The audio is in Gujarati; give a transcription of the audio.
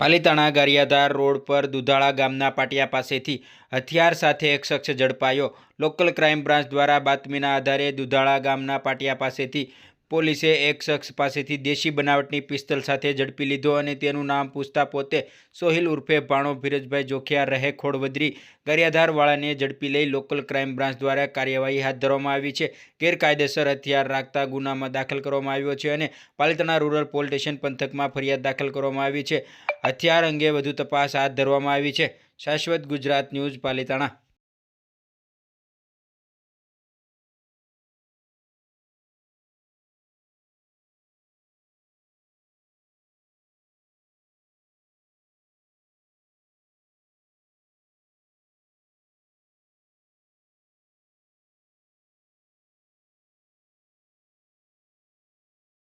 પાલીતાણા ગારિયાધાર રોડ પર દુધાળા ગામના પાટિયા પાસેથી હથિયાર સાથે એક શખ્સ ઝડપાયો. લોકલ ક્રાઇમ બ્રાન્ચ દ્વારા બાતમીના આધારે દુધાળા ગામના પાટિયા પાસેથી પોલીસે એક શખ્સ પાસેથી દેશી બનાવટની પિસ્તલ સાથે ઝડપી લીધો અને તેનું નામ પૂછતા પોતે સોહિલ ઉર્ફે ભાણો ભીરજભાઈ જોખિયા, રહે ખોડવદરી ગરિયાધારવાળાને ઝડપી લઈ લોકલ ક્રાઇમ બ્રાન્ચ દ્વારા કાર્યવાહી હાથ ધરવામાં આવી છે. ગેરકાયદેસર હથિયાર રાખતા ગુનામાં દાખલ કરવામાં આવ્યો છે અને પાલિતાણા રૂરલ પોલીસ સ્ટેશન પંથકમાં ફરિયાદ દાખલ કરવામાં આવી છે. હથિયાર અંગે વધુ તપાસ હાથ ધરવામાં આવી છે. શાશ્વત ગુજરાત ન્યૂઝ પાલિતાણા.